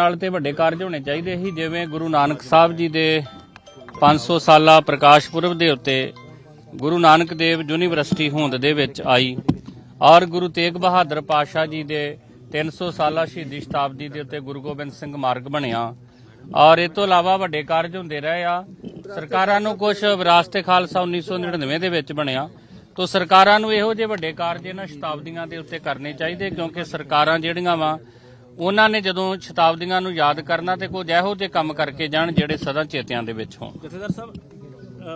ਨਾਲ ਤੇ ਵੱਡੇ ਕਾਰਜ ਹੋਣੇ ਚਾਹੀਦੇ ਸੀ, ਜਿਵੇਂ ਗੁਰੂ ਨਾਨਕ ਸਾਹਿਬ ਜੀ ਦੇ 500 ਸਾਲਾ ਪ੍ਰਕਾਸ਼ ਪੁਰਬ ਦੇ ਉੱਤੇ ਗੁਰੂ ਨਾਨਕ ਦੇਵ ਯੂਨੀਵਰਸਿਟੀ ਹੋਂਦ ਦੇ ਵਿੱਚ ਆਈ। ਔਰ ਗੁਰੂ ਤੇਗ ਬਹਾਦਰ ਪਾਤਸ਼ਾਹ ਜੀ ਦੇ 300 ਸਾਲਾ ਸ਼ਹੀਦੀ ਸ਼ਤਾਬਦੀ ਦੇ ਉੱਤੇ ਗੁਰੂ ਗੋਬਿੰਦ ਸਿੰਘ ਮਾਰਗ ਬਣਿਆ। ਔਰ ਇਹ ਤੋਂ ਇਲਾਵਾ ਵੱਡੇ ਕਾਰਜ ਹੁੰਦੇ ਰਹੇ ਆ। ਸਰਕਾਰਾਂ ਨੂੰ ਕੁਝ ਵਿਰਾਸਤ ਖਾਲਸਾ 1999 ਦੇ ਵਿੱਚ ਬਣਿਆ। ਤੋ ਸਰਕਾਰਾਂ ਨੂੰ ਇਹੋ ਜਿਹੇ ਵੱਡੇ ਕਾਰਜ ਇਹਨਾਂ ਸ਼ਤਾਬਦੀਆਂ ਦੇ ਉੱਤੇ ਕਰਨੇ ਚਾਹੀਦੇ, ਕਿਉਂਕਿ ਸਰਕਾਰਾਂ ਜਿਹੜੀਆਂ ਵਾ ਉਹਨਾਂ ਨੇ ਜਦੋਂ ਸ਼ਤਾਬਦੀਆਂ ਨੂੰ ਯਾਦ ਕਰਨਾ ਤੇ ਕੁਝ ਇਹੋ ਜਿਹੇ ਕੰਮ ਕਰਕੇ ਜਾਣ ਜਿਹੜੇ ਸਦਾ ਚੇਤਿਆਂ ਦੇ ਵਿੱਚ ਹੋਣ। ਜਥੇਦਾਰ ਸਾਹਿਬ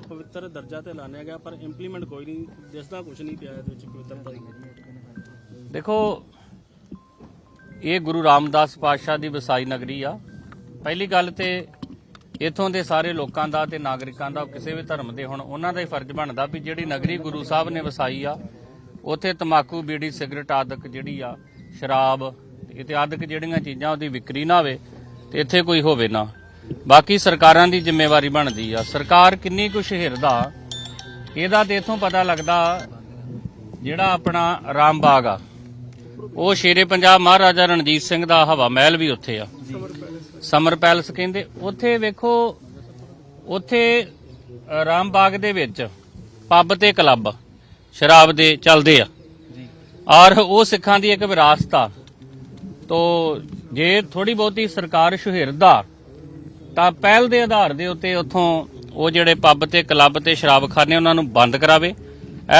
ਪਵਿੱਤਰ ਦਰਜਾ ਤੇ ਲਾਣਿਆ ਗਿਆ ਪਰ ਇੰਪਲੀਮੈਂਟ ਕੋਈ ਨਹੀਂ ਦਿਸਦਾ ਕੁਝ ਨਹੀਂ ਪਿਆ ਇਹਦੇ ਵਿੱਚ ਪਵਿੱਤਰਤਾ ਦੀ ਦੇਖੋ ਇਹ ਗੁਰੂ ਰਾਮਦਾਸ ਪਾਤਸ਼ਾਹ ਦੀ ਵਸਾਈ ਨਗਰੀ ਆ। ਪਹਿਲੀ ਗੱਲ ਤੇ ਇਥੋਂ ਦੇ ਸਾਰੇ ਲੋਕਾਂ ਦਾ ਤੇ ਨਾਗਰਿਕਾਂ ਦਾ ਕਿਸੇ ਵੀ ਧਰਮ ਦੇ ਹੁਣ ਉਹਨਾਂ ਦਾ ਹੀ ਫਰਜ਼ ਬਣਦਾ ਵੀ ਜਿਹੜੀ ਨਗਰੀ ਗੁਰੂ ਸਾਹਿਬ ਨੇ ਵਸਾਈ ਆ ਉੱਥੇ ਤਮਾਕੂ ਬੀੜੀ ਸਿਗਰਟ ਆਦਿਕ ਜਿਹੜੀ ਆ ਸ਼ਰਾਬ ਤੇ ਆਦਿਕ ਜਿਹੜੀਆਂ ਚੀਜ਼ਾਂ ਉਹਦੀ ਵਿਕਰੀ ਨਾ ਹੋਵੇ ਤੇ ਇੱਥੇ ਕੋਈ ਹੋਵੇ ਨਾ। ਬਾਕੀ ਸਰਕਾਰਾਂ ਦੀ ਜ਼ਿੰਮੇਵਾਰੀ ਬਣਦੀ ਆ। ਸਰਕਾਰ ਕਿੰਨੀ ਕੁ ਸ਼ਹਿਰਦਾ ਇਹਦਾ ਤੇ ਇਥੋਂ ਪਤਾ ਲੱਗਦਾ ਜਿਹੜਾ ਆਪਣਾ ਰਾਮਬਾਗ ਆ। ਉਹ ਸ਼ੇਰੇ ਪੰਜਾਬ ਮਹਾਰਾਜਾ ਰਣਜੀਤ ਸਿੰਘ ਦਾ ਹਵਾ ਮਹਿਲ ਵੀ ਉੱਥੇ ਆ। ਸਮਰ ਪੈਲਸ ਕਹਿੰਦੇ ਉੱਥੇ ਵੇਖੋ ਉੱਥੇ ਰਾਮਬਾਗ ਦੇ ਵਿੱਚ ਪੱਬ ਤੇ ਕਲੱਬ ਸ਼ਰਾਬ ਦੇ ਚੱਲਦੇ ਆ। ਔਰ ਉਹ ਸਿੱਖਾਂ ਦੀ ਇੱਕ ਵਿਰਾਸਤ ਆ। ਤੋ ਜੇ ਥੋੜੀ ਬਹੁਤੀ ਸਰਕਾਰ ਸ਼ਹਿਰਦਾ ਤਾਂ ਪਹਿਲ ਦੇ ਆਧਾਰ ਦੇ ਉੱਤੇ ਉੱਥੋਂ ਉਹ ਜਿਹੜੇ ਪੱਬ ਤੇ ਕਲੱਬ ਤੇ ਸ਼ਰਾਬਖਾਨੇ ਉਹਨਾਂ ਨੂੰ ਬੰਦ ਕਰਾਵੇ।